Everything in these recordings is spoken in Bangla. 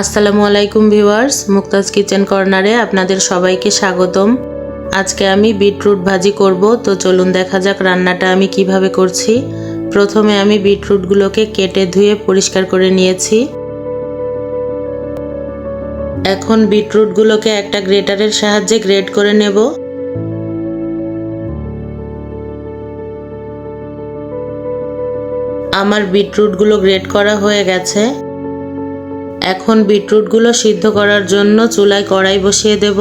আসসালামু আলাইকুম ভিউয়ার্স, মুক্তাজ কিচেন কর্নারে আপনাদের সবাইকে স্বাগতম। আজকে আমি বিটরুট ভাজি করব, তো চলুন দেখা যাক রান্নাটা আমি কীভাবে করছি। প্রথমে আমি বিটরুটগুলোকে কেটে ধুয়ে পরিষ্কার করে নিয়েছি। এখন বিটরুটগুলোকে একটা গ্রেটারের সাহায্যে গ্রেট করে নেব। আমার বিটরুটগুলো গ্রেট করা হয়ে গেছে। এখন বিটরুটগুলো সিদ্ধ করার জন্য চুলায় কড়াই বসিয়ে দেব।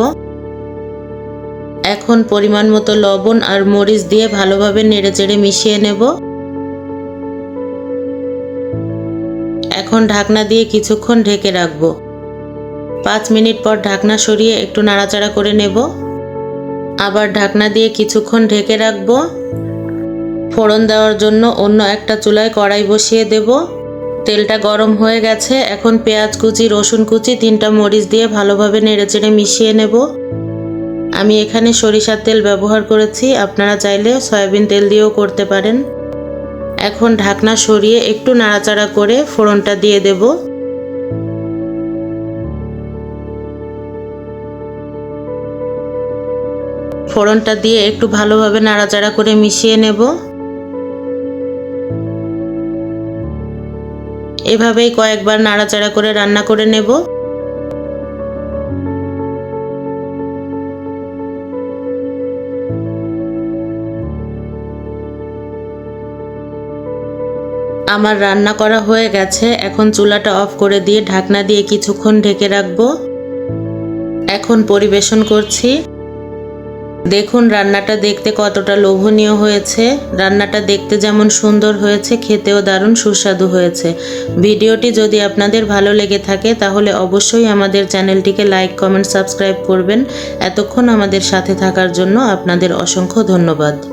এখন পরিমাণ মতো লবণ আর মরিচ দিয়ে ভালোভাবে নেড়েচেড়ে মিশিয়ে নেব। এখন ঢাকনা দিয়ে কিছুক্ষণ ঢেকে রাখব। পাঁচ মিনিট পর ঢাকনা সরিয়ে একটু নাড়াচাড়া করে নেব। আবার ঢাকনা দিয়ে কিছুক্ষণ ঢেকে রাখব। ফোড়ন দেওয়ার জন্য অন্য একটা চুলায় কড়াই বসিয়ে দেবো। তেলটা গরম হয়ে গেছে। এখন পেঁয়াজ কুচি, রসুন কুচি তিনটা মরিচ দিয়ে ভালোভাবে নেড়েচেড়ে মিশিয়ে নেব। আমি এখানে সরিষার তেল ব্যবহার করেছি। আপনারা চাইলে সয়াবিন তেল দিয়েও করতে পারেন। এখন ঢাকনা সরিয়ে একটু নাড়াচাড়া করে ফোড়নটা দিয়ে দেব। ফোড়নটা দিয়ে একটু ভালোভাবে নাড়াচাড়া করে মিশিয়ে নেব। এভাবেই কয়েকবার নাড়াচাড়া করে রান্না করে নেব। আমার রান্না করা হয়ে গেছে, এখন চুলাটা অফ করে দিয়ে ঢাকনা দিয়ে কিছুক্ষণ ঢেকে রাখব। এখন পরিবেশন করছি। দেখুন, রান্নাটা দেখতে কতটা লোভনীয় হয়েছে। রান্নাটা দেখতে যেমন সুন্দর হয়েছে, খেতেও দারুণ সুস্বাদু হয়েছে। ভিডিওটি যদি আপনাদের ভালো লেগে থাকে, তাহলে অবশ্যই আমাদের চ্যানেলটিকে লাইক, কমেন্ট, সাবস্ক্রাইব করবেন। এতক্ষণ আমাদের সাথে থাকার জন্য আপনাদের অসংখ্য ধন্যবাদ।